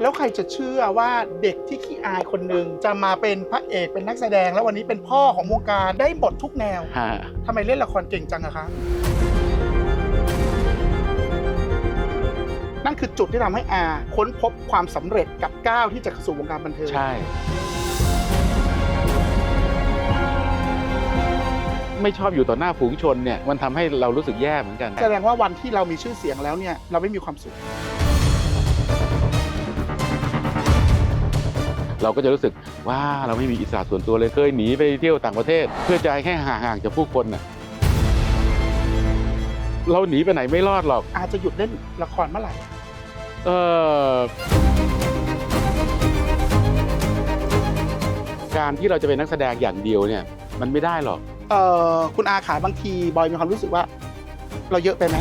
แล้วใครจะเชื่อว่าเด็กที่ขี้อายคนหนึ่งจะมาเป็นพระเอกเป็นนักแสดง แล้ววันนี้เป็นพ่อของวงการได้หมดทุกแนวฮะทำไมเล่นละครเก่งจังอะคะ นั่นคือจุดที่ทำให้อาค้นพบความสำเร็จกับก้าวที่จะเข้าสู่วงการบันเทิง ใช่ ไม่ชอบอยู่ต่อหน้าฝูงชนเนี่ย มันทำให้เรารู้สึกแย่เหมือนกัน แสดงว่าวันที่เรามีชื่อเสียงแล้วเนี่ย เราไม่มีความสุข เราก็จะรู้สึกว่าเราไม่มีอิสระส่วนตัวเลยเคยหนีไปเที่ยวต่างประเทศ เพื่อจะให้แค่ห่างๆจากผู้คนน่ะเราหนีไปไหนไม่รอดหรอก อาจจะหยุดเล่นละครเมื่อไหร่ เออการที่เราจะเป็นนักแสดงอย่างเดียวเนี่ย มันไม่ได้หรอกเอ่อคุณอาขาบางทีบอยมีความรู้สึกว่า เราเยอะไปไหม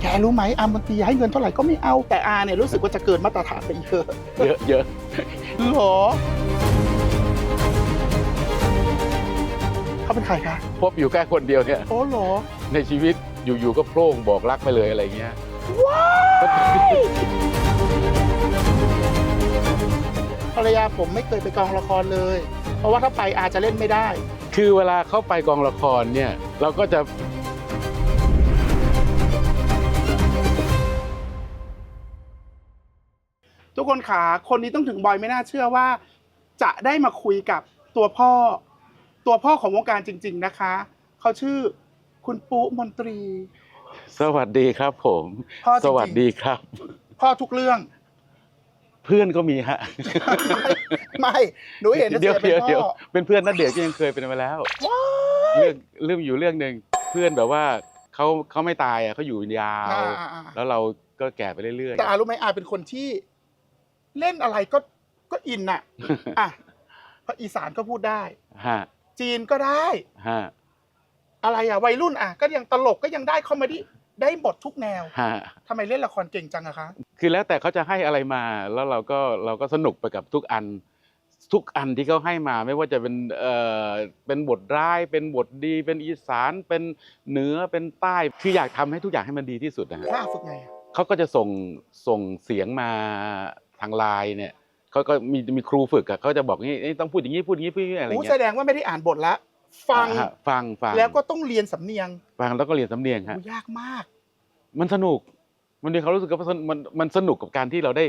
แกรู้ไหมอาบางทีให้เงินเท่าไหร่ก็ไม่เอาแต่อาเนี่ยรู้สึกว่าจะเกินมาตรฐานไปเยอะ เยอะเยอะ หรอเขาเป็นใครคะพบอยู่แค่คนเดียวเนี่ย โอ้หรอ ในชีวิตอยู่ๆก็โพร่งบอกรักไปเลยอะไรเงี้ย ว้ายภรรยาผมไม่เคยไปกองละครเลย เพราะว่าถ้าไปอาจจะเล่นไม่ได้ คือเวลาเข้าไปกองละครเนี่ย เราก็จะ ทุกคนขาคนนี้ต้องถึงบอยไม่น่าเชื่อว่า จะได้มาคุยกับตัวพ่อ ตัวพ่อของวงการจริง ๆนะคะ เขาชื่อคุณปุ๊มนตรี สวัสดีครับผม พ่อจริงๆ สวัสดีครับ พ่อทุกเรื่อง เพื่อนก็มีฮะไม่หนูเห็นนะเดี๋ยวเสียเป็นเดี๋ยวพ่เดี๋ยวอเป็นเพื่อนนัดเดชน์ก็ยังเคยเป็นมาแล้วว้าเรื่องเรื่องอยู่เรื่องหนึ่งเพื่อนแบบว่าเขาเขาไม่ตายอะเขาอยู่ยาว อ่าอ่าอ่าแล้วเราก็แก่ไปเรื่อยแต่อารู้ไหมอาเป็นคนที่ เล่นอะไรก็ก็อินน่ะอะเพราะอีสานก็พูดได้ๆฮะจีนก็ได้ ฮะอะไรอะวัยรุ่นอะก็ยังตลกก็ยังได้คอมเมดี้ได้หมดทุกแนวฮะทำไมเล่นละครเก่งจังอะคะ คือแล้วแต่เขาจะให้อะไรมาแล้วเราก็เราก็สนุกไปกับทุกอัน ทุกอันที่เขาให้มาไม่ว่าจะเป็นเอ่อเป็นบทร้ายเป็นบทดี เป็นอีสานเป็นเหนือเป็นใต้คืออยากทำให้ทุกอย่างให้มันดีที่สุดนะฮะถ้าฝึกไงอะ เขาก็จะส่งส่งเสียงมา ทางไลน์เนี่ยเขาก็มีมีครูฝึกอะเขาจะบอกนี่นี่ต้องพูดอย่างนี้พูดอย่างนี้พูดอย่างนี้อะไรโอ้เงี้แสยดงว่าไม่ได้อ่านบทละฟัง อ่าฮะฟังฟังแล้วก็ต้องเรียนสำเนียงฟังแล้วก็เรียนสำเนียงฮะ โอ้ยากมาก มันสนุก มันมีความรู้สึกว่ามันมันมันสนุกกับการที่เราได้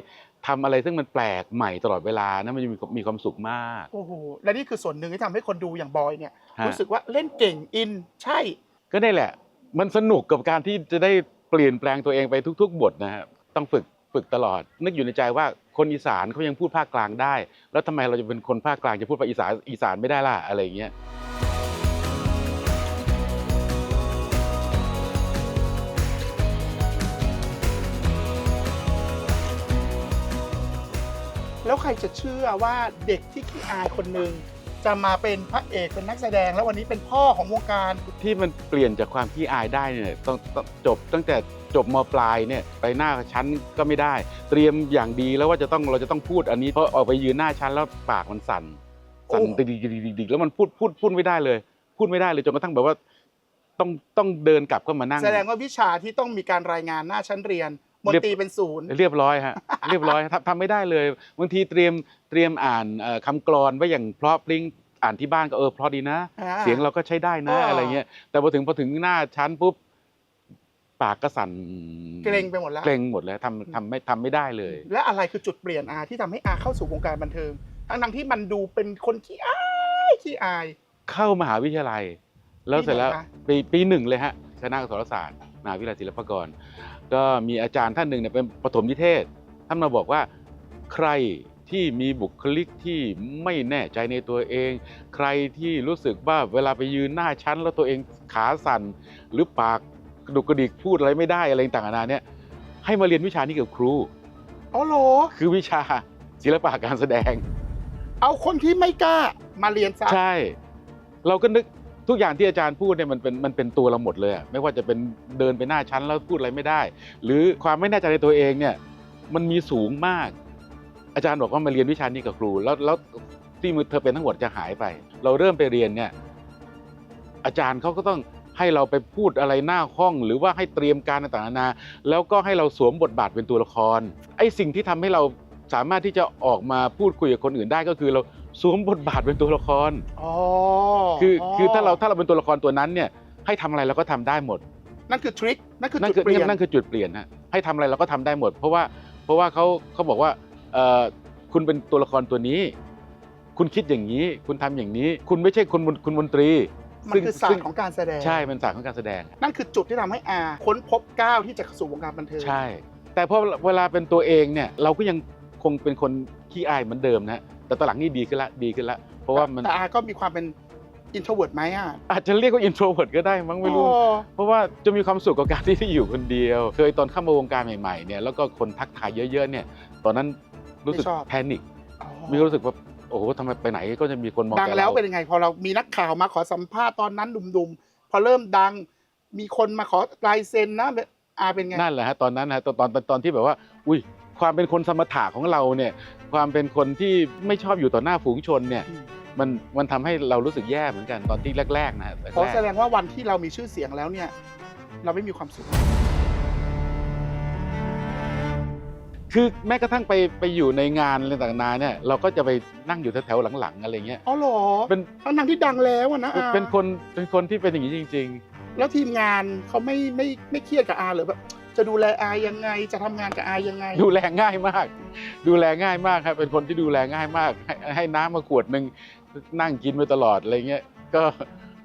ทำอะไรซึ่งมันแปลกใหม่ตลอดเวลานะมันจะมีมีความสุขมาก โอ้โห และนี่คือส่วนหนึ่งที่ทำให้คนดูอย่างบอยเนี่ย ฮะ รู้สึกว่าเล่นเก่งอินใช่ ก็ได้แหละ มันสนุกกับการที่จะได้เปลี่ยนแปลงตัวเองไปทุก ๆ บทนะฮะต้องฝึก ฝึกตลอด นึกอยู่ในใจว่าคนอีสานเขายังพูดภาคกลางได้ แล้วทำไมเราจะเป็นคนภาคกลางจะพูดภาคอีสานอีสานไม่ได้ล่ะอะไรอย่างเงี้ยแล้วใครจะเชื่อว่าเด็กที่ขี้อายคนหนึ่งจะมาเป็นพระเอกเป็นนักแสดง แล้ววันนี้เป็นพ่อของวงการที่มันเปลี่ยนจากความขี้อายได้เนี่ยต้องต้องจบตั้งแต่ จบมปลายเนี่ยไปหน้าชั้นก็ไม่ได้ เตรียมอย่างดีแล้วว่าจะต้องเราจะต้องพูดอันนี้เพราะออกไปยืนหน้าชั้นแล้วปากมันสั่นสั่นโอ้ดิกดิกดิกดิกดิกแล้วมันพูดพูดพูดไม่ได้เลย พูดไม่ได้เลยจนกระทั่งแบบว่าต้องต้องเดินกลับก็มานั่ง แสดงว่าวิชาที่ต้องมีการรายงานหน้าชั้นเรียนมนตรีเป็นศูนย์เรียบร้อยฮะเรียบร้อยทำทำไม่ได้เลยบางทีเตรียมเตรียมอ่านเอ่อคำกรอนไว้อย่างเพราะพริ้งอ่านที่บ้านก็เออเพราะดีนะอ่าเสียงเราก็ใช้ได้นะอ่าอะไรเงี้ยแต่พอถึงพอถึงหน้าชั้นปุ๊บ ปากก็สั่นเกรงไปหมดแล้วเกรงหมดแล้วทำทำไม่ทำไม่ได้เลย และอะไรคือจุดเปลี่ยนอาที่ทำให้อาเข้าสู่วงการบันเทิง ทั้งๆที่มันดูเป็นคนขี้อายขี้อาย เข้ามหาวิทยาลัย แล้วเสร็จแล้วปีไหนคะปีปีหนึ่งเลยฮะคณะอักษรศาสตร์มหาวิทยาลัยศิลปากร ก็มีอาจารย์ท่านหนึ่งเนี่ยเป็นปฐมนิเทศ ท่านมาบอกว่าใครที่มีบุคลิกที่ไม่แน่ใจในตัวเอง ใครที่รู้สึกว่าเวลาไปยืนหน้าชั้นแล้วตัวเองขาสั่นหรือปากก ระดุกกระดิกพูดอะไรไม่ได้อะไรต่างๆนานาเนี่ยให้มาเรียนวิชานี้กับครูอ๋อเหรอ คือวิชาศิลปะการแสดง เอาคนที่ไม่กล้ามาเรียนซะใช่ เราก็นึกทุกอย่างที่อาจารย์พูดเนี่ยมันเป็นมันเป็นตัวเราหมดเลยอะไม่ว่าจะเป็นเดินไปหน้าชั้นแล้วพูดอะไรไม่ได้ หรือความไม่แน่ใจในตัวเองเนี่ยมันมีสูงมาก อาจารย์บอกว่ามาเรียนวิชานี้กับครู แล้วแล้วที่มือเธอเป็นทั้งหมดจะหายไป เราเริ่มไปเรียนเนี่ยอาจารย์เขาก็ต้อง ให้เราไปพูดอะไรหน้าห้อง หรือว่าให้เตรียมการต่างๆนานาแล้วก็ให้เราสวมบทบาทเป็นตัวละครไอ้สิ่งที่ทำให้เราสามารถที่จะออกมาพูดคุยกับคนอื่นได้ก็คือเราสวมบทบาทเป็นตัวละครอ๋อคือคือถ้าเราถ้าเราเป็นตัวละครตัวนั้นเนี่ยให้ทำอะไรเราก็ทำได้หมด นั่นคือทริคนั่นคือนั่นจุดคือเปลี่ยนนั่นคือจุดเปลี่ยนฮะให้ทำอะไรเราก็ทำได้หมด เพราะว่าเพราะว่าเขาเขาบอกว่าเอ่อคุณเป็นตัวละครตัวนี้ คุณคิดอย่างนี้ คุณทำอย่างนี้ คุณไม่ใช่คนมนคุณมนตรี มันคือศาสตร์ของการแสดง ใช่เป็นศาสตร์ของการแสดง นั่นคือจุดที่ทำให้อาค้นพบก้าวที่จะเข้าสู่วงการบันเทิงใช่ แต่พอเวลาเป็นตัวเองเนี่ยเราก็ยังคงเป็นคนขี้อายเหมือนเดิมนะฮะแต่ตอนหลังนี่ดีขึ้นละดีขึ้นละเพราะว่ามันแต่อาก็มีความเป็นอินโทรเวิร์ดไหมอะอาจจะเรียกว่าอินโทรเวิร์ดก็ได้มั้งไม่รู้โอ้เพราะว่าจะมีความสุขกับการที่ได้อยู่คนเดียว เคยตอนเข้ามาวงการใหม่ๆเนี่ยแล้วก็คนทักทายเยอะๆเนี่ย ตอนนั้นรู้สึกแพนิคมีความรู้สึกว่า โอ้โหทำไมไปไหนก็จะมีคนมองดังแต่แล้วเราเป็นยังไง พอเรามีนักข่าวมาขอสัมภาษณ์ตอนนั้นดุมๆ พอเริ่มดังมีคนมาขอลายเซ็นนะอาเป็นไง นั่นแหละฮะตอนนั้นนะตอนตอนตอนตอนที่แบบว่า อุ้ยความเป็นคนสมถะของเราเนี่ย ความเป็นคนที่ไม่ชอบอยู่ต่อหน้าฝูงชนเนี่ย อืม มันมันทำให้เรารู้สึกแย่เหมือนกันตอนที่แรกๆนะฮะเพราะแรกแสดงว่าวันที่เรามีชื่อเสียงแล้วเนี่ย เราไม่มีความสุข คือแม้กระทั่งไปไปอยู่ในงานอะไรต่างๆเนี่ยเราก็จะไปนั่งอยู่แถวๆหลังๆอะไรเงี้ยอ๋อเหรอเป็นทั้งนั้นที่ดังแล้วอะนะอาเป็นคนเป็นคนที่เป็นอย่างนี้จริง แล้วทีมงานเขาไม่ไม่ไม่เครียดกับอาเหรือแบบจะดูแลอายังไงจะทำงานกับอายังไง ๆ ดูแลง่ายมาก ดูแลง่ายมากครับเป็นคนที่ดูแลง่ายมากให้ให้น้ำมาขวดหนึ่งนั่งกินไปตลอดอะไรเงี้ยก็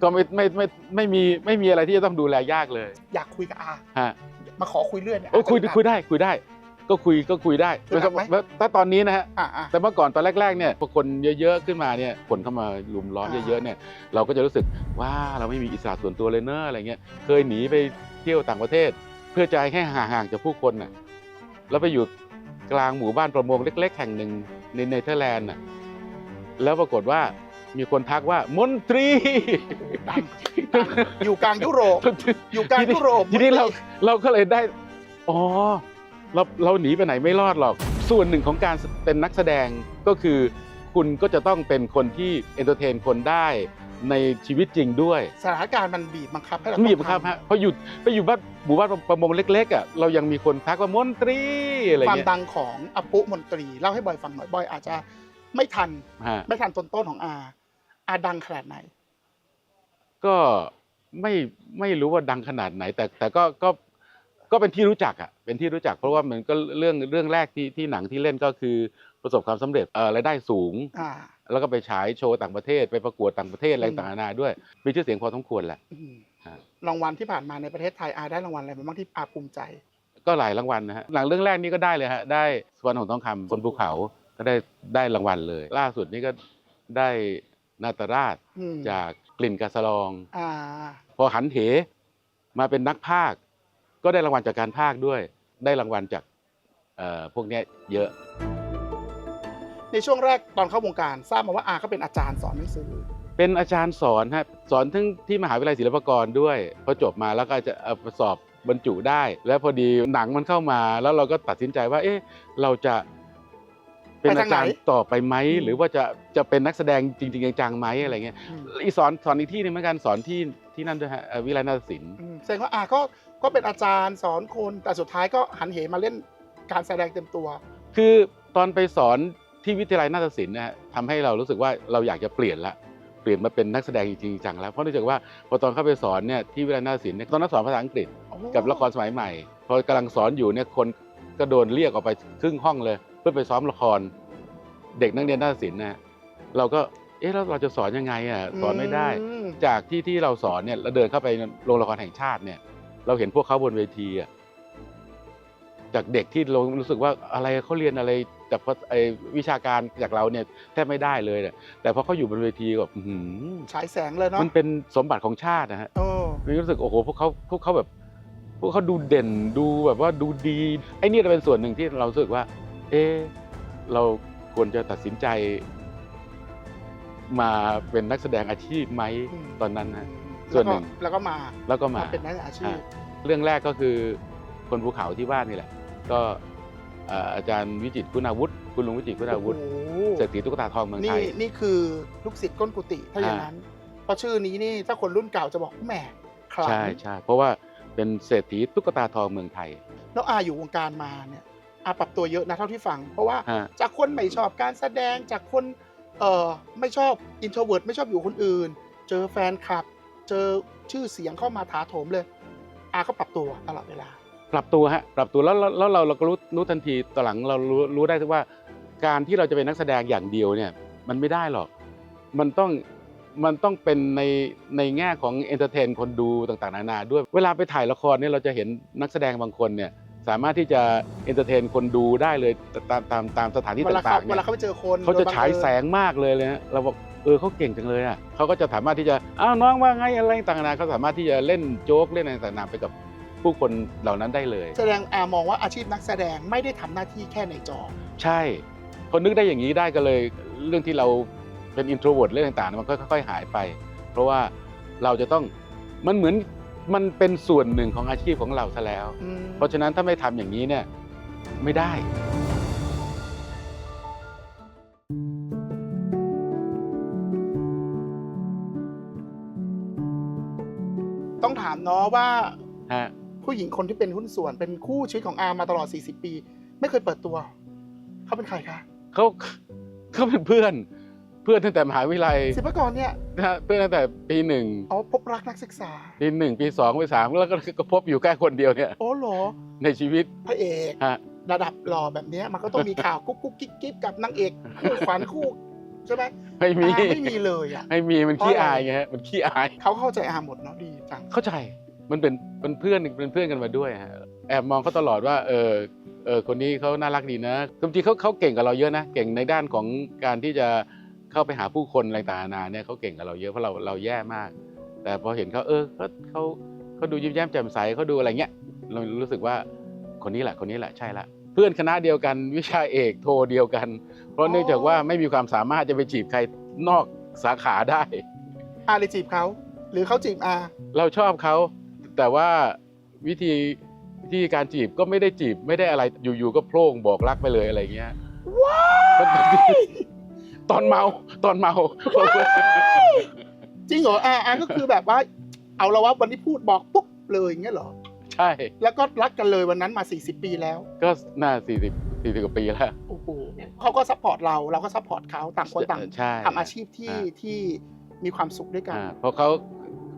ก็ไม่ไม่ไม่ไม่มีไม่มีอะไรที่จะต้องดูแลยากเลยอยากคุยกับอา ฮะมาขอคุยเรื่องเนี่ยโอ้ยคุยอาคุยได้คุยได้ ก็คุยก็คุยได้คุยหนักไหม ถ้าตอนนี้นะฮะ อะอะ แต่เมื่อก่อนตอนแรกๆเนี่ยพอคนเยอะๆขึ้นมาเนี่ยคนเข้ามาลุมล้อมอ่า เยอะๆเนี่ยเราก็จะรู้สึกว่าเราไม่มีอิสระส่วนตัวเลยเนอะอะไรเงี้ยเคยหนีไปเที่ยวต่างประเทศ เพื่อจะให้ห่างๆจากผู้คนน่ะแล้วไปอยู่กลางหมู่บ้านประมงเล็ก ๆ แห่งหนึ่งในเนเธอร์แลนด์น่ะแล้วปรากฏว่ามีคนทักว่ามนตรี ดังดังอยู่กลางยุโรป อยู่กลางยุโรปทีนี้เราเราก็เลยได้ อ๋อ เราเราหนีไปไหนไม่รอดหรอก ส่วนหนึ่งของการเป็นนักแสดงก็คือคุณก็จะต้องเป็นคนที่เอนเตอร์เทนคนได้ในชีวิตจริงด้วย สถานการณ์มันบีบบังคับให้เรามีต้องครับทำฮะเพออยู่ไปอยู่บ้านหมู่บ้านประมงเล็กๆอะเรายังมีคนทักว่ามนตรีอะไรความเงี้ย ดังของอปุมนตรีเล่าให้บอยฟังหน่อยบอยอาจจะไม่ทัน ฮะ ไม่ทันต้นต้นๆของอา อาดังขนาดไหน ก็ไม่ไม่รู้ว่าดังขนาดไหน แต่แต่ก็ก็ ก็เป็นที่รู้จักอะเป็นที่รู้จักเพราะว่ามันก็เรื่องเรื่องแรกที่ที่หนังที่เล่นก็คือประสบความสำเร็จเอ่อรายได้สูงอ่าแล้วก็ไปฉายโชว์ต่างประเทศไปประกวดต่างประเทศอะไรอืมต่างๆนานาด้วย มีชื่อเสียงพอสมควรแหละอืมฮะรางวัลที่ผ่านมาในประเทศไทยอาได้รางวัลอะไรมาบ้างที่อาภูมิใจ ก็หลายรางวัลนะฮะหลังเรื่องแรกนี่ก็ได้เลยฮะได้สวรรค์ของทองคำบนภูเขาก็ได้ได้รางวัลเลย ล่าสุดนี่ก็ได้นาตราชอืมจากกลิ่นกาสลองอ่าพอหันเหมาเป็นนักพากย์ ก็ได้รางวัลจากการพากย์ด้วย ได้รางวัลจากเอ่อพวกเนี้ยเยอะ ในช่วงแรกตอนเข้าวงการทราบมาว่าอาเขาเป็นอาจารย์สอนหนังสือ เป็นอาจารย์สอนฮะสอนทั้งที่มหาวิทยาลัยศิลปากรด้วยพอจบมาแล้วก็จะเอาไปสอบบรรจุได้ แล้วพอดีหนังมันเข้ามา แล้วเราก็ตัดสินใจว่า เอ๊ะเราจะเป็นไปอาทางไหนจารย์ต่อไปไหมอืมหรือว่าจะจะเป็นนักแสดงจริงๆจังๆไหมอะไรเงี้ยอืมอีกสอนสอนอีกที่หนึงเหมือนกันสอนที่ที่นั่นด้วยฮะเอ่อวิไลนาฏศิลป์อืมแสดงว่าอาก็ ก็เป็นอาจารย์สอนคนแต่สุดท้ายก็หันเหมาเล่นการแสดงเต็มตัว คือตอนไปสอนที่วิทยาลัยนาฏศิลป์นะฮะทำให้เรารู้สึกว่าเราอยากจะเปลี่ยนละเปลี่ยนมาเป็นนักแสดงจริงๆจังๆแล้วเพราะเนื่องจากว่าพอตอนเข้าไปสอนเนี่ยที่วิทยาลัยนาฏศิลป์เนี่ยตอนนั้นสอนภาษาอังกฤษกับละครสมัยใหม่ พอกำลังสอนอยู่เนี่ยคนก็โดนเรียกออกไปครึ่งห้องเลย เพื่อไปซ้อมละคร เด็กนักเรียนนาฏศิลป์นะเราก็เอ๊ะแล้วเราจะสอนยังไงอะสอนไม่ได้อืมจากที่ที่เราสอนเนี่ยเราเดินเข้าไปโรงละครแห่งชาติเนี่ย เราเห็นพวกเขาบนเวทีอะจากเด็กที่เรารู้สึกว่าอะไรเขาเรียนอะไรจากไอ้วิชาการจากเราเนี่ยแทบไม่ได้เลยเนี่ยแต่พอเขาอยู่บนเวทีก็แบบอื้อหือฉายแสงเลยเนาะมันเป็นสมบัติของชาตินะฮะโอ้มีรู้สึกโอ้โหพวกเขาพวกเขาแบบ พวกเขาดูเด่นดูแบบว่าดูดีไอ้นี่เป็นส่วนหนึ่งที่เรารู้สึกว่า เอะเราควรจะตัดสินใจ มาเป็นนักแสดงอาชีพไหมมตอนนั้นนะ ส่วนหนึ่งแล้วก็มาแล้วก็มาเป็นนักอาชีพฮะเรื่องแรกก็คือคนภูเขาที่บ้านนี่แหละ ก็เอ่ออาจารย์วิจิตรคุณาวุฒิคุณลุงวิจิตรคุณาวุฒิโอ้โหเศรษฐีตุ๊กตาทองเมืองไทนี่ยนี่คือลูกศิษย์ก้นกุฏิถ้าอย่างนั้นเพราะชื่อนี้นี่ถ้าคนรุ่นเก่าจะบอกแหมคลังใช่ใช่เพราะว่าเป็นเศรษฐีตุ๊กตาทองเมืองไทย แล้วอาอยู่วงการมาเนี่ยอาปรับตัวเยอะนะเท่าที่ฟัง เพราะว่าฮะจากคนไม่ชอบการแสดงจากคนเอ่อไม่ชอบอินโทรเวิร์ดไม่ชอบอยู่คนอื่น เจอแฟนคลับ เจอชื่อเสียงเข้ามาถาโถมเลยอาก็ปรับตัวตลอดเวลา ปรับตัวฮะปรับตัวแล้วแล้วแล้วเราเราก็รู้รู้ทันทีตอนหลังเรารู้รู้ได้ว่า การที่เราจะเป็นนักแสดงอย่างเดียวเนี่ยมันไม่ได้หรอก มันต้องมันต้องเป็นในในแง่ของเอนเตอร์เทนคนดูต่างๆ นานาด้วย เวลาไปถ่ายละครเนี่ยเราจะเห็นนักแสดงบางคนเนี่ยสามารถที่จะเอนเตอร์เทนคนดูได้เลยตามตามตามสถานที่เวลาเขาต่างๆเวเนี่ลายเขาไปเจอคนเขาจะโดบังฉายเอิญแสงมากเลยเลยนะเราบอก เออเขาเก่งจังเลยอะเขาก็จะสามารถที่จะอ้าวน้องว่าไงอะไรต่างๆนานาเขาสามารถที่จะเล่นโจ๊กเล่นอะไรต่างๆไปกับผู้คนเหล่านั้นได้เลย แสดงอามองว่าอาชีพนักแสดงไม่ได้ทำหน้าที่แค่ในจอ ใช่คนนึกได้อย่างนี้ได้ก็เลย เรื่องที่เราเป็นอินโทรเวิร์ดเรื่องต่างๆ มันก็ค่อยๆหายไป เพราะว่าเราจะต้องมันเหมือนมันเป็นส่วนหนึ่งของอาชีพของเราซะแล้วอืมเพราะฉะนั้นถ้าไม่ทำอย่างนี้เนี่ยไม่ได้ เนาะว่าฮะผู้หญิงคนที่เป็นหุ้นส่วนเป็นคู่ชีวิตของอามาตลอด 40 ปี ไม่เคยเปิดตัว เขาเป็นใครคะเขาเขาเป็นเพื่อน เพื่อนตั้งแต่มหาวิทยาลัยศิลปากรเนี่ยนะฮะเพื่อนตั้งแต่ปีหนึ่งอ๋อพบรักนักศึกษาปีหนึ่งปีสองปีสามแล้วก็ก็พบอยู่แค่คนเดียวเนี่ยโอ้เหรอ ในชีวิตพระเอกฮะระดับหล่อแบบเนี้ยมันก็ต้องมีข่าวกุ๊กกุ๊กกิ๊กกิ๊บกับนางเอกคู่ขวัญคู่ใช่ไหมไม่มีอาไม่มีเลยอะไม่มีมันขี้เพราะอะไรอายไงฮะมันขี้อายเขาเข้าใจอาหมดเนาะดี จังเข้าใจมันเป็นเป็นเพื่อนเป็นเพื่อนกันมาด้วยฮะแอบมองเขาตลอดว่าเออเออคนนี้เขาน่ารักดีนะจริงๆเขาเขาเก่งกับเราเยอะนะเก่งในด้านของการที่จะเข้าไปหาผู้คนอะไรต่างๆนานาเนี่ยเขาเก่งกับเราเยอะเพราะเราเราแย่มาก แต่พอเห็นเขาเออเขาเขาเขาดูยิ้มแย้มแจ่มใสเขาดูอะไรเงี้ยเรารู้สึกว่าคนนี้แหละคนนี้แหละใช่ละเพื่อนคณะเดียวกันวิชาเอกโทเดียวกัน เพราะเนื่องจากว่าไม่มีความสามารถจะไปจีบใครนอกสาขาได้อาเลยจีบเขา หรือเขาจีบอาเราชอบเขาแต่ว่าวิธีวิธีการจีบก็ไม่ได้จีบไม่ได้อะไรอยู่ๆก็โพร่งบอกรักไปเลยอะไรเงี้ยว้าตอนเมาตอนเมาจริงเหรออาอาก็คือแบบว่า เอาละว่าวันที่พูดบอกปุ๊บเลยอย่างเงี้ยเหรอใช่ แล้วก็รักกันเลยวันนั้นมา 40 ปีแล้ว ก็น่าสี่สิบสี่สิบกว่าปีแล้วโอ้โหเขาก็ซัพพอร์ตเราเราก็ซัพพอร์ตเขาต่างคนต่างใช่ทำอาชีพที่อ่าที่มีความสุขด้วยกันอ่าเพราะเขา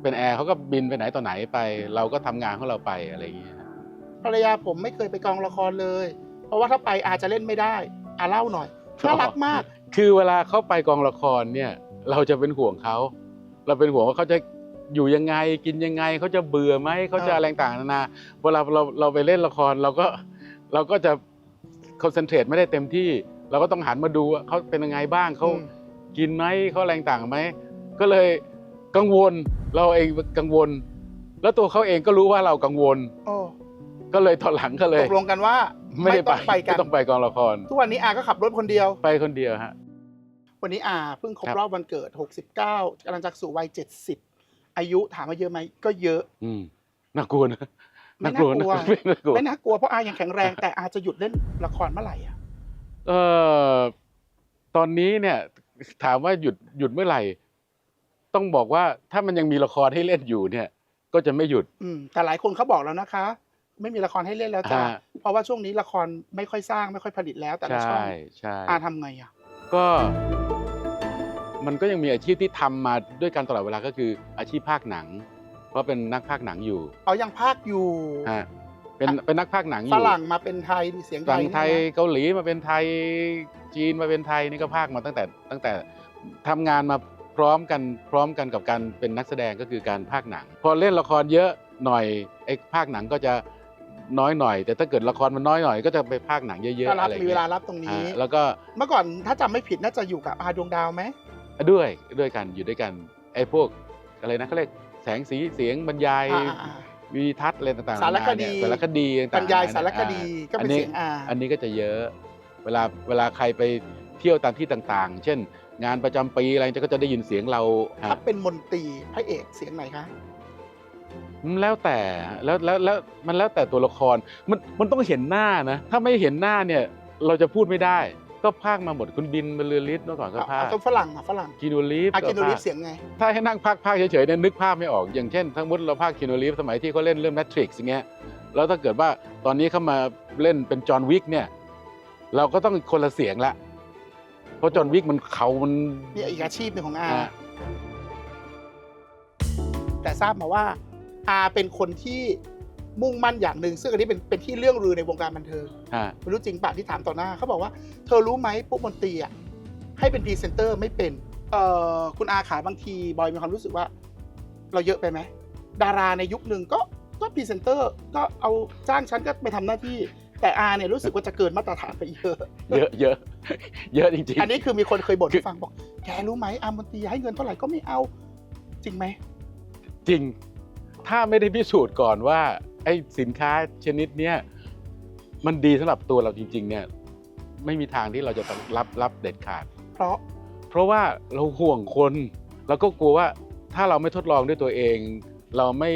เป็นแอร์เขาก็บินไปไหนต่อไหนไป เราก็ทำงานของเราไปอะไรอย่างเงี้ยภรรยาผมไม่เคยไปกองละครเลย เพราะว่าถ้าไปอาจจะเล่นไม่ได้อาเล่าหน่อยน่ารักมาก คือเวลาเขาไปกองละครเนี่ย เราจะเป็นห่วงเขาเราเป็นห่วงว่าเขาจะอยู่ยังไงกินยังไงเขาจะเบื่อไหมเขาจะเออออะไรต่างๆนานาเวลาเราเราไปเล่นละครเราก็เราก็จะคอนเซนเทรตไม่ได้เต็มที่ เราก็ต้องหันมาดูว่าเขาเป็นยังไงบ้างเขาอืม กินไหมเขาอะไรต่างๆไหมก็เลย กังวลเราเองกังวล แล้วตัวเขาเองก็รู้ว่าเรากังวล โอ้ก็เลยตอนหลังก็เลตยกลงกันว่าไม่ได้ต้องไปไปกันไม่ต้องไปกองละคร ทุกวันนี้อาก็ขับรถคนเดียว ไปคนเดียวฮะ วันนี้อาเพิ่งครบครับ รอบวันเกิด 69กำลังจะสู่วัย 70 อายุถามว่าเยอะไหมก็เยอะ อืมน่ากลัวนะไม่น่ากลัวนะไม่น่ากลัว ไม่น่ากลัวเพราะอายังแข็งแรง แต่อาจะหยุดเล่นละครเมื่อไหร่อะเอ่อตอนนี้เนี่ยถามว่าหยุดหยุดเมื่อไหร่ ต้องบอกว่าถ้ามันยังมีละครให้เล่นอยู่เนี่ย ก็จะไม่หยุด อืมแต่หลายคนเขาบอกแล้วนะคะ ไม่มีละครให้เล่นแล้วจ้าฮะเพราะว่าช่วงนี้ละครไม่ค่อยสร้างไม่ค่อยผลิตแล้วแต่ละช่อใช่งใช่อาทำไงอะ ก็ มันก็ยังมีอาชีพที่ทำมาด้วยกันตลอดเวลาก็คืออาชีพภาคหนัง เพราะเป็นนักภาคหนังอยู่เอายังภาคอยู่ฮะเป็นเป็นนักภาคหนังอฝยู่ รั่งมาเป็นไทยนี่เสียงไทฝั่ยงไทยนี่นะเกาหลีมาเป็นไทยจีนมาเป็นไทยนี่ก็ภาคมาตั้งแต่ตั้งแต่ทำงานมา พร้อมกันพร้อมกันกับการเป็นนักแสดงก็คือการภาคหนัง พอเล่นละครเยอะหน่อยไอ้ภาคหนังก็จะน้อยหน่อย แต่ถ้าเกิดละครมันน้อยหน่อยก็จะไปภาคหนังเยอะๆก็รับอะไรมีเวเงี้ลายรับตรงนี้ อ่าแล้วก็เมื่อก่อนถ้าจำไม่ผิดน่าจะอยู่กับอาดวงดาวไหมด้วยด้วยกันอยู่ด้วยกันไอ้พวกอะไรนะเขาเรียกแสงสีเสียงบรรยาย อ่าอ่า วีทัศน์อะไรต่างๆสารคดีนานาเนี่ยสารคดีต่างๆบรรยายนสารคดีอ่ก็เป็นอัเสียงอา อันนี้ก็จะเยอะ เวลาเวลาใครไปเที่ยวตามที่ต่างๆ เช่น งานประจำปีอะไรก็จะได้ยินเสียงเราคถ้ารับเป็นมนตรีพระเอกเสียงไหนคะมันแล้วแต่แล้วแล้วแล้วมันแล้วแต่ตัวละครมันมันต้องเห็นหน้านะ ถ้าไม่เห็นหน้าเนี่ยเราจะพูดไม่ได้ ก็พากมาหมดคุณบินบรรลือฤทธิ์เมื่อก่อนก็เอาพากเอาตัวฝรั่งอะฝรั่งคีนูรีฟอาก็กินโนลิฟพากเสียงไงถ้าให้นั่งพากพากเฉยๆเนี่ยนึกภาพไม่ออก อย่างเช่น ทั้งหมดเราพากคีนูรีฟสมัยที่เขาเล่นเรื่องแมทริกซ์อย่างเงี้ยแล้วถ้าเกิดว่าตอนนี้เขามาเล่นเป็นจอห์นวิกเนี่ยเราก็ต้องคนละเสียงละ เพราะจอห์นวิกมันเขามันนี่อีกอาชีพหนึ่งของอาอ่า แต่ทราบมาว่าอาเป็นคนที่มุ่งมั่นอย่างหนึ่งซึ่งอันนี้เป็นเป็นที่เรื่องลือในวงการบันเทิงอ่าไม่รู้จริงป่ะที่ถามต่อหน้าเขาบอกว่าเธอรู้ไหมปุ๊บมนตรีอะให้เป็นพรีเซนเตอร์ไม่เป็นเอ่อคุณอาขาบางทีบอยมีความรู้สึกว่า เราเยอะไปไหมดาราในยุคหนึ่งก็ก็พรีเซนเตอร์ก็เอาจ้างฉันก็ไปทำหน้าที่ แต่อาเนี่ยรู้สึกว่าจะเกินมาตรฐานไปเยอะเยอะเยอะเยอะจริงๆ อันนี้คือมีคนเคยบ่นให้ฟังบอก แกรู้ไหมอามนตรีให้เงินเท่าไหร่ก็ไม่เอา จริงไหม จริง ถ้าไม่ได้พิสูจน์ก่อนว่า ไอ้สินค้าชนิดเนี้ยมันดีสำหรับตัวเราจริง ๆ เนี่ย ไม่มีทางที่เราจะรับรับเด็ดขาด เพราะ เพราะว่าเราห่วงคน แล้วก็กลัวว่าถ้าเราไม่ทดลองด้วยตัวเอง เราไม่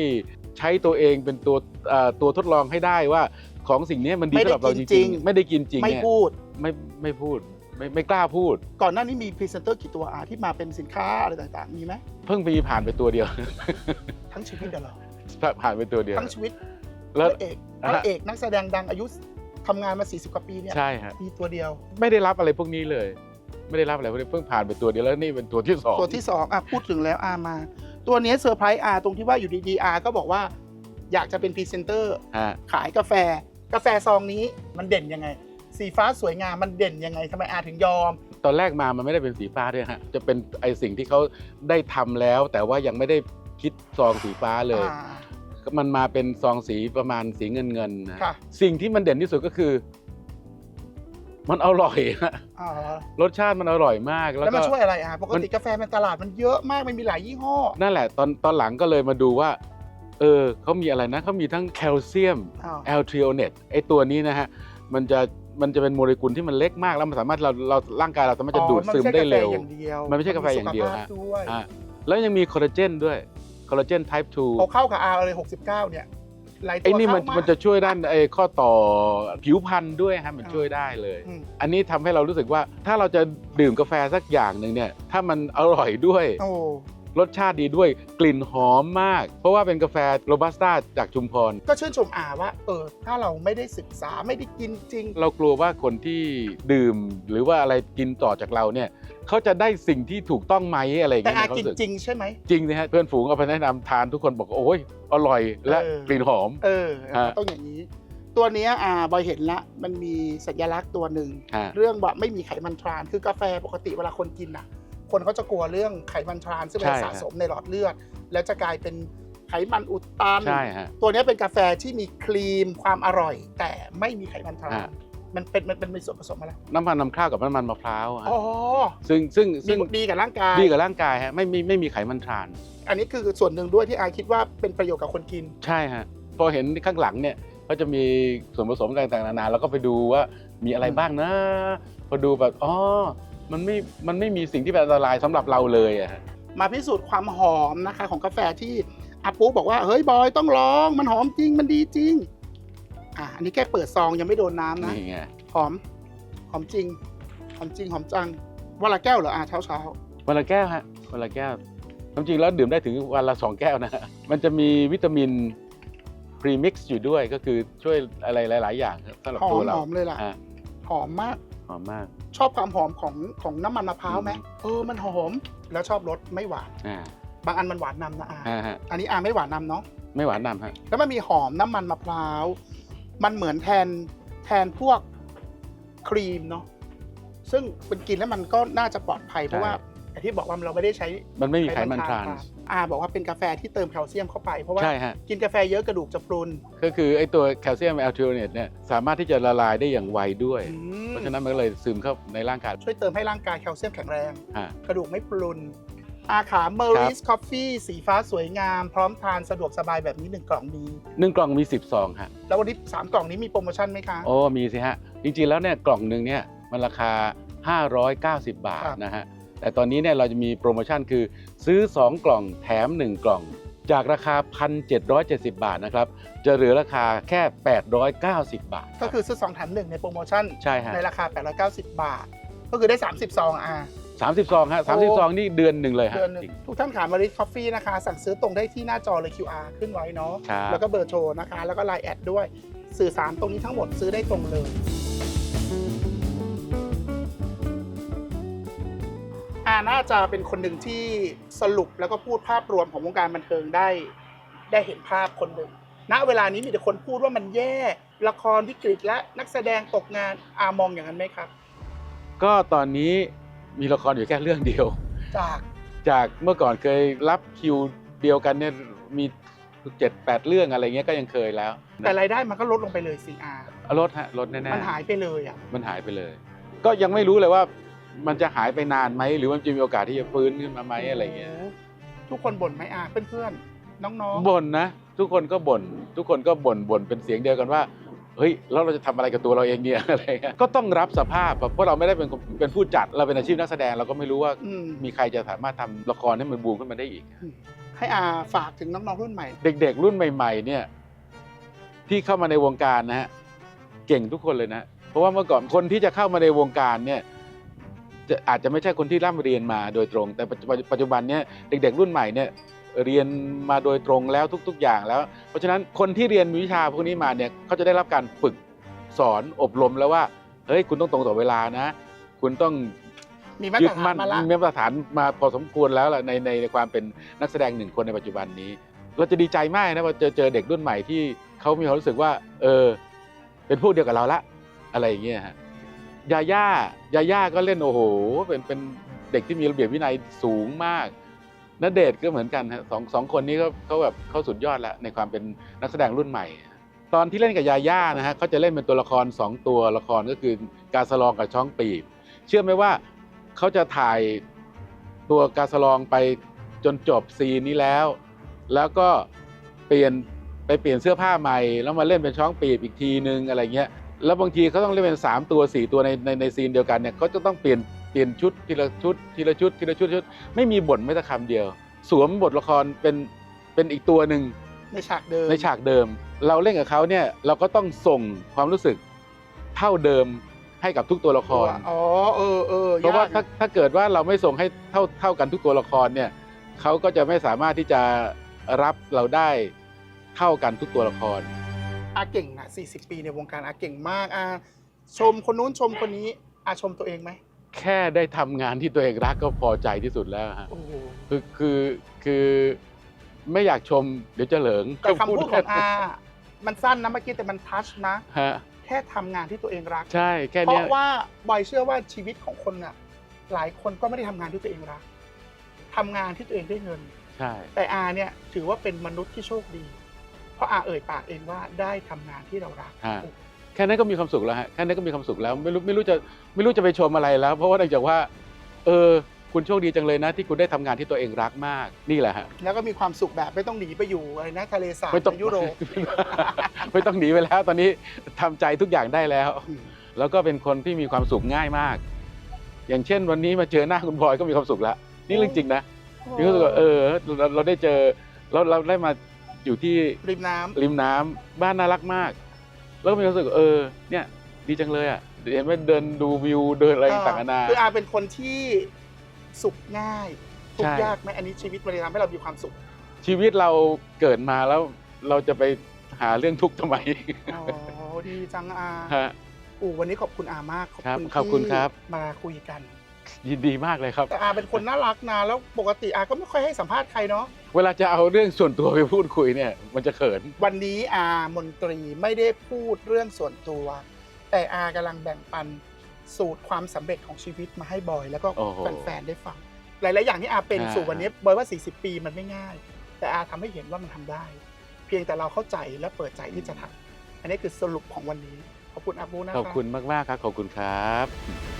ใช้ตัวเองเป็นตัวเอ่อตัวทดลองให้ได้ว่า ของสิ่งนี้มันดีไม่ได้สำหรับเราจกินจริริงงๆ ไม่ได้กินจริงไม่เนี่ยพูดไม่ไม่พูดไม่ไม่กล้าพูด ก่อนหน้านี้มีพรีเซนเตอร์กี่ตัวอาที่มาเป็นสินค้าอะไรต่างๆ มีไหมเพิ่งมีผ่านไปตัวเดียว ทั้งชีวิตเดี๋ยวเหรอผ่านไปตัวเดียวทั้งชีวิตพแล้วระเอกพระเอกนักแสดงดังอายุทำงานมา 40 กว่าปีเนี่ยใช่ฮะมีตัวเดียว ไม่ได้รับอะไรพวกนี้เลย ไม่ได้รับอะไรพวกนี้เพิ่งผ่านไปตัวเดียวแล้วนี่เป็นตัวที่สองตัวที่สองอะพูดถึงแล้วอามา ตัวเนี้ยเซอร์ไพรส์อาตรงที่ว่าอยู่ดีๆอาก็บอกว่าอยากจะเป็นพรีเซนเตอร์ฮะขายกาแฟ กาแฟซองนี้มันเด่นยังไง สีฟ้าสวยงามมันเด่นยังไงทำไมอาถึงยอม ตอนแรกมามันไม่ได้เป็นสีฟ้าด้วยฮะจะเป็นไอสิ่งที่เขาได้ทำแล้ว แต่ว่ายังไม่ได้คิดซองสีฟ้าเลย อ่า มันมาเป็นซองสีประมาณสีเงินเงินๆนะค่ะ สิ่งที่มันเด่นที่สุดก็คือ มันอร่อยฮะอ่ารสชาติมันอร่อยมากแล้วแล้วมันก็ช่วยอะไรอะปกมันติกาแฟในตลาดมันเยอะมากมันมีหลายยี่ห้อ นั่นแหละตอนตอนหลังก็เลยมาดูว่า เออเขามีอะไรนะเขามีทั้งแคลเซียมอ้าวแอลทริโอเนตไอตัวนี้นะฮะมันจะมันจะเป็นโมเลกุลที่มันเล็กมากแล้วมันสามารถเราเราร่างกายเราสามารถจะดูดซึมได้เร็วอ๋อมันไม่ใช่กาแฟอย่างเดียวมันไม่ใช่กาแฟอย่างเดียวสุขภฮะพด้วยอะแล้วยังมีคอลลาเจนด้วยคอลลาเจน type พอ2เข้ากับอาเลย 69 เนี่ยหลายตัวไอ้นี่มันเข้าามันจะช่วยด้านไอ้ข้อต่อผิวพรรณด้วยฮะมันอ่าช่วยได้เลยอืมอันนี้ทำให้เรารู้สึกว่าถ้าเราจะดื่มกาแฟสักอย่างหนึ่งเนี่ยถ้ามันอร่อยด้วยโอ้ รสชาติดีด้วยกลิ่นหอมมาก เพราะว่าเป็นกาแฟโรบัสต้าจากชุมพร ก็ชื่นชมอาว่า เออ ถ้าเราไม่ได้ศึกษาไม่ได้กินจริง เรากลัวว่าคนที่ดื่มหรือว่าอะไรกินต่อจากเราเนี่ยเขาจะได้สิ่งที่ถูกต้องไหมอะไรอย่างแต่เงี้ยอาในความกินรู้สึกจริงใช่ไหม จริงนะฮะเพื่อนฝูงเอาไปแนะนำทานทุกคนบอกโอ้ยอร่อยและเออ กลิ่นหอม เออฮะ ต้องอย่างนี้ ตัวเนี้ยอาบอยเห็นละ มันมีสัญลักษณ์ตัวหนึ่ง ฮะ เรื่องว่าไม่มีไขมันทราน คือกาแฟปกติเวลาคนกินอะ คนเขาจะกลัวเรื่องไขมันทรานซึ่งมันสะสมในหลอดเลือด แล้วจะกลายเป็นไขมันอุดตัน ใช่ฮะ ตัวเนี้ยเป็นกาแฟที่มีครีมความอร่อย แต่ไม่มีไขมันทรานฮะมันเป็นมันเป็นมีส่วนผสมอะไรน้ำมันนำข้าวกับน้ำมันมะพร้าวฮะอ๋อซึ่งซึ่งดีซึ่งดีกับร่างกาย ดีกับร่างกายฮะไม่มีไม่มีไขมันทราน อันนี้คือส่วนหนึ่งด้วยที่อาคิดว่าเป็นประโยชน์กับคนกิน ใช่ฮะพอเห็นข้างหลังเนี่ยก็จะมีส่วนผสมต่างๆนานาแล้วก็ไปดูว่ามีอะไรอืมบ้างนะ พอดูแบบอ๋อ มันไม่ มันไม่มีสิ่งที่เป็นอันตรายสำหรับเราเลยอะฮะมาพิสูจน์ความหอมนะคะ ของกาแฟที่อาปุ๊บอกว่าเฮ้ยบอยต้องลองมันหอมจริงมันดีจริงอะอันนี้แค่เปิดซองยังไม่โดนน้ำนะนี่ไงหอมหอมจริงหอมจริงหอมจังวันละแก้วเหรออะเช้าเช้าวันละแก้วฮะวันละแก้วความจริงแล้วดื่มได้ถึงวันละสองแก้วนะฮะมันจะมีวิตามินพรีมิกซ์อยู่ด้วยก็คือช่วยอะไรหลาย ๆ อย่างครับสำหรับหอตัวมเราหอมเลยล่ะฮะหอมมากหอมมาก ชอบความหอมของของน้ำมันมะพร้าวไหมอืมเออมันหอมแล้วชอบรสไม่หวาน อ่าบางอันมันหวานนำนะอาฮะฮะอันนี้อาไม่หวานนำเนาะไม่หวานนำฮะแล้วมันมีหอมน้ำมันมะพร้าว มันเหมือนแทนแทนพวกครีมเนาะซึ่งเป็นกินแล้วมันก็น่าจะปลอดภัยเพราะว่าไอ้ที่บอกว่าเราไม่ได้ใช้ มันไม่มีไขมันทราน อาบอกว่าเป็นกาแฟที่เติมแคลเซียมเข้าไป เพราะว่าใช่ฮะ กินกาแฟเยอะกระดูกจะพรุนก็คือไอ้ตัวแคลเซียมแอลทริโอเนตเนี่ยสามารถที่จะละลายได้อย่างไวด้วย อืมเพราะฉะนั้นมันก็เลยซึมเข้าในร่างกายช่วยเติมให้ร่างกายแคลเซียมแข็งแรงฮะกระดูกไม่พรุน อาขาเมอริสคอฟฟี่สีฟ้าสวยงาม พร้อมทานสะดวกสบายแบบนี้หนึ่งกล่องนี้หนึ่งกล่องมี 10ซองฮะ แล้ววันนี้สามกล่องนี้มีโปรโมชั่นไหมคะ โอ้มีสิฮะ จริงๆแล้วเนี่ยกล่องหนึ่งเนี่ยมันราคา 590 บาทครับ นะฮะ แต่ตอนนี้เนี่ยเราจะมีโปรโมชั่นคือซื้อ 2 กล่องแถม 1 กล่อง จากราคา 1,770 บาทนะครับ จะเหลือราคาแค่ 890 บาท ก็คือซื้อสองแถมหนึ่งในโปรโมชั่นใช่ฮะในราคา 890 บาท ก็คือได้ 30ซองอะ30ซองฮะ30ซองนี่เดือนหนึ่งเลยฮะเดือนหนึงจริงทุกท่านขามาริสคอฟฟี่นะคะ สั่งซื้อตรงได้ที่หน้าจอเลย QR ขึ้นไว้เนาะครับแล้วก็เบอร์โทรนะคะ แล้วก็ไลน์แอดด้วยสื่อสารตรงนี้ทั้งหมดซื้อได้ตรงเลย น่าจะเป็นคนหนึ่งที่สรุปแล้วก็พูดภาพรวมของวงการบันเทิงได้ ได้เห็นภาพคนหนึ่งณเวลานี้มีแต่คนพูดว่ามันแย่ละครวิกฤตและนักแสดงตกงานอามองอย่างนั้นไหมครับ ก็ตอนนี้มีละครอยู่แค่เรื่องเดียว จากจากเมื่อก่อนเคยรับคิวเดียวกันเนี่ยมีเจ็ดแปดเรื่องอะไรเงี้ยก็ยังเคยแล้ว แต่รายได้มันก็ลดลงไปเลยสิอาลดฮะลดแน่ๆมันหายไปเลยอะมันหายไปเลย ก็ยังไม่รู้เลยว่า มันจะหายไปนานไหมหรือว่ามันจะมีโอกาสที่จะฟื้นขึ้นมาไหมอะไรเงี้ยทุกคนบ่นไหมอาเพื่อนๆน้องบ่นนะทุกคนก็บ่นทุกคนก็บ่นบ่นเป็นเสียงเดียวกันว่าเฮ้ยแล้วเราจะทำอะไรกับตัวเราเองเนี่ยอะไรเงี้ยก็ต้องรับสภาพเพราะเราไม่ได้เป็นคนเป็นผู้จัดเราเป็นอาชีพนักแสดงเราก็ไม่รู้ว่าๆอืมมีใครจะสามารถทำละครให้มันบูมขึ้นมาได้อีก ให้อาฝากถึงน้องๆรุ่นใหม่ เด็ก ๆ รุ่นใหม่ ๆ เนี่ย ที่เข้ามาในวงการนะฮะเก่งทุกคนเลยนะเพราะว่าเมื่อก่อนคนที่จะเข้ามาในวงการเนี่ยจะ อาจจะไม่ใช่คนที่ร่ำเรียนมาโดยตรง แต่ปัจจุบันปัจจุบันเนี่ยเด็ก ๆ รุ่นใหม่เนี่ยเรียนมาโดยตรงแล้วทุก ๆ อย่างแล้ว เพราะฉะนั้นคนที่เรียนวิชาพวกนี้มาเนี่ยเขาจะได้รับการฝึกสอนอบรมแล้วว่าเฮ้ยคุณต้องตรงต่อเวลานะ คุณต้องมีมายึตรดฐามั่นมาละมีมาตรฐานมาพอสมควรแล้วล่ะในในในความเป็นนักแสดงหนึ่งคนในปัจจุบันนี้ เราจะดีใจมากนะว่าเจอเจอเด็กรุ่นใหม่ที่เขามีความรู้สึกว่า เออ เป็นพวกเดียวกับเราละ อะไรอย่างเงี้ยฮะ ยาย่ายาย่าก็เล่นโอ้โหเป็นเป็นเด็กที่มีระเบียบวินัยสูงมากณเดชก็เหมือนกันฮะสองสองคนนี้ก็เขาแบบเขาสุดยอดแล้วในความเป็นนักแสดงรุ่นใหม่ ตอนที่เล่นกับยาย่านะฮะเขาจะเล่นเป็นตัวละครสองตัวละครก็คือกาสลองกับช้องปีบ เชื่อไหมว่าเขาจะถ่ายตัวกาสลองไปจนจบซีนนี้แล้ว แล้วก็เปลี่ยนไปเปลี่ยนเสื้อผ้าใหม่ แล้วมาเล่นเป็นช้องปีบอีกทีนึงอะไรเงี้ย แล้วบางทีเขาต้องเล่นเป็นสามตัวสี่ตัวในในในซีนเดียวกันเนี่ยเขาจะต้องเปลี่ยนเปลี่ยนชุดทีละชุดทีละชุดทีละชุดชุด ไม่มีบทไม่แต่คำเดียว สวมบทละครเป็นเป็นอีกตัวหนึ่งในฉากเดิมในฉากเดิม เราเล่นกับเขาเนี่ยเราก็ต้องส่งความรู้สึกเท่าเดิมให้กับทุกตัวละครอ๋อเออเออเพราะว่าถ้ายกถ้าเกิดว่าเราไม่ส่งให้เท่าเท่ากันทุกตัวละครเนี่ยเขาก็จะไม่สามารถที่จะรับเราได้เท่ากันทุกตัวละคร อาเก่งนะ40 ปีในวงการอาเก่งมากอาชมคนนู้นชมคนนี้อาชมตัวเองไหมแค่ได้ทำงานที่ตัวเองรักก็พอใจที่สุดแล้วฮะโอ้โหคือคือคือไม่อยากชมเดี๋ยวจะเหลิงแต่คำพูดของอามันสั้นนะเมื่อกี้แต่มันทัชนะ ฮะแค่ทำงานที่ตัวเองรัก ใช่แค่เพเนี้ยราะว่าบอยเชื่อว่าชีวิตของคนน่ะ หลายคนก็ไม่ได้ทำงานที่ตัวเองรักทำงานที่ตัวเองได้เงิน ใช่ แต่อาเนี่ยถือว่าเป็นมนุษย์ที่โชคดีเพ ราะอาเอ่ยปากเองว่าได้ทำงานที่เรารักฮะแค่นั้นก็มีความสุขแล้วฮะแค่นั้นก็มีความสุขแล้วไม่รู้ไม่รู้จะไม่รู้จะไปชมอะไรแล้ว เพราะว่าเนื่องจากว่า เออคุณโชคดีจังเลยนะที่คุณได้ทำงานที่ตัวเองรักมากนี่แหละฮะแล้วก็มีความสุขแบบไม่ต้องหนีไปอยู่อะไรนะทะเลสาบไม่ต้องในยุโรปไม่ต้องหนีไปแล้ว ตอนนี้ทำใจทุกอย่างได้แล้วอืมแล้วก็เป็นคนที่มีความสุขง่ายมาก อย่างเช่น วันนี้มาเจอหน้าคุณบอยก็มีความสุขแล้วนี่เรื่องจริงนะมีความสุขว่าเออเราเราได้เจอเราเราได้มา อยู่ที่ริมน้ำริมน้ำบ้านน่ารักมาก แล้วก็มีความรู้สึกเออ เนี่ย ดีจังเลยอะเห็นไหมเดินดูวิวเดินอะไรต่างๆนานา คืออาเป็นคนที่สุขง่ายทุกใช่ข์ยากไหมอันนี้ชีวิตมันเลยทำให้เรามีความสุขชีวิตเราเกิดมาแล้วเราจะไปหาเรื่องทุกข์ทำไมอ๋อดีจังอาฮะ อูวันนี้ขอบคุณอามากขอบครับคุณขอบคุณที่ครับ มาคุยกัน ยินดีมากเลยครับ แต่อาเป็นคนน่ารักนะแล้วปกติอาก็ไม่ค่อยให้สัมภาษณ์ใครเนาะ เวลาจะเอาเรื่องส่วนตัวไปพูดคุยเนี่ย มันจะเขิน วันนี้อามนตรีไม่ได้พูดเรื่องส่วนตัว แต่อากำลังแบ่งปันสูตรความสำเร็จของชีวิตมาให้บอย แล้วก็โอ้โหแฟนๆได้ฟัง หลาย ๆ อย่างที่อาเป็นอ่า สู่วันนี้บอยว่า 40 ปีมันไม่ง่าย แต่อาทำให้เห็นว่ามันทำได้ เพียงแต่เราเข้าใจและเปิดใจที่จะทำอันนี้คือสรุปของวันนี้ขอบคุณอาบูนะขอบรับคุณมากๆครับ ขอบคุณครับ